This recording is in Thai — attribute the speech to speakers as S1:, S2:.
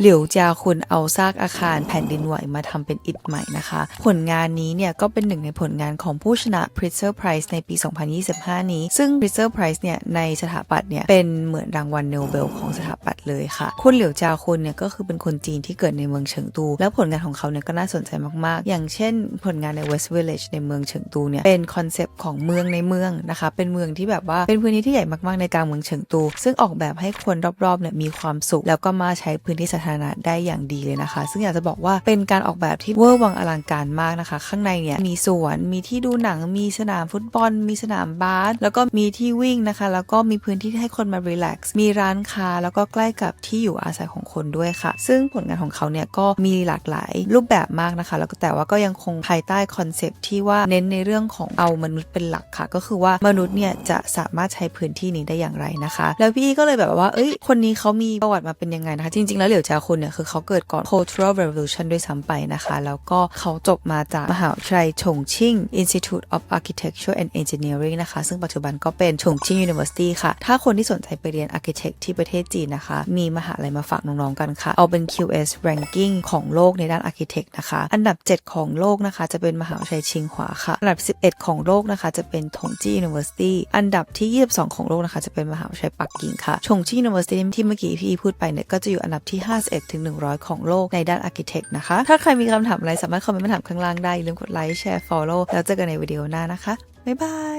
S1: เหลียวจาคุณเอาซากอาคารแผ่นดินไหวมาทำเป็นอิฐใหม่นะคะ ผลงานนี้เนี่ยก็เป็นหนึ่งในผลงานของผู้ชนะ Pritzer Prize ในปี 2025 นี้ ซึ่ง Pritzer Prize เนี่ยในสถาปัตย์เนี่ยเป็นเหมือนรางวัลโนเบลของสถาปัตย์เลยค่ะ คุณเหลียวจาคุณเนี่ยก็คือเป็นคนจีนที่เกิดในเมืองเฉิงตู แล้วผลงานของเขาเนี่ยก็น่าสนใจมากๆ อย่างเช่น ผลงานใน West Village ในเมืองเฉิงตูเนี่ยเป็นคอนเซปต์ของเมืองในเมืองนะคะ เป็นเมืองที่แบบว่าเป็นพื้นที่ที่ใหญ่มากๆในกลางเมืองเฉิงตู ซึ่งออกแบบให้คนรอบๆเนี่ยมีความสุข แล้วก็มาใช้พื้นที่สาธารณะได้อย่างดีเลยนะคะ ซึ่งอยากจะบอกว่าเป็นการออกแบบที่เวอร์วังอลังการมากนะคะ ข้างในเนี่ยมีสวนมีที่ดูหนังมีสนามฟุตบอล มีสนามบาสแล้วก็มีที่วิ่งนะคะ แล้วก็มีพื้นที่ให้คนมารีแลกซ์มีร้านค้าแล้วก็ใกล้กับที่อยู่อาศัยของคนด้วยค่ะ ซึ่งผลงานของเขาเนี่ยก็มีหลากหลายรูปแบบมากนะคะ แล้วก็แต่ว่าก็ยังคงภายใต้คอนเซปที่ว่าเน้นในเรื่องของเอามนุษย์เป็นหลักค่ะ ก็คือว่ามนุษย์เนี่ยจะสามารถใช้พื้นที่นี้ได้อย่างไรนะคะ แล้วพี่ก็เลยแบบว่า เอ้ย คนนี้เขามีประวัติมาเป็นยังไงนะคะ จริง ๆ แล้วเหลียวจาคุณเนี่ยคือเขาเกิดก่อน Cultural Revolution ด้วยซ้ำไปนะคะ แล้วก็เขาจบมาจากมหาวิทยาลัยชงชิ่ง Institute of Architecture and Engineering นะคะ ซึ่งปัจจุบันก็เป็นชงชิ่ง University ค่ะ ถ้าคนที่สนใจไปเรียน Architect ที่ประเทศจีนนะคะ มีมหาลัยมาฝากน้องๆกันค่ะ เอาเป็น QS ranking ของโลกในด้าน Architect นะคะ อันดับ 7 ของโลกนะคะจะเป็นมหาวิทยาลัยชิงหวาค่ะ อันดับ 11 ของโลกนะคะจะเป็นถงจี้ University อันดับที่ 22 ของโลกนะคะจะเป็นมหาวิทยาลัยปักกิ่งค่ะชงจี้ University ที่เมื่อกี้พี่พูดไปเนี่ยก็จะอยู่อันดับที่5 51 ถึง 100 ของโลกในด้านอาร์เคเต็กนะคะ ถ้าใครมีคำถามอะไรสามารถคอมเมนต์มาถามข้างล่างได้อย่าลืมกดไลค์แชร์ follow แล้วเจอกันในวิดีโอหน้านะคะ บ๊ายบาย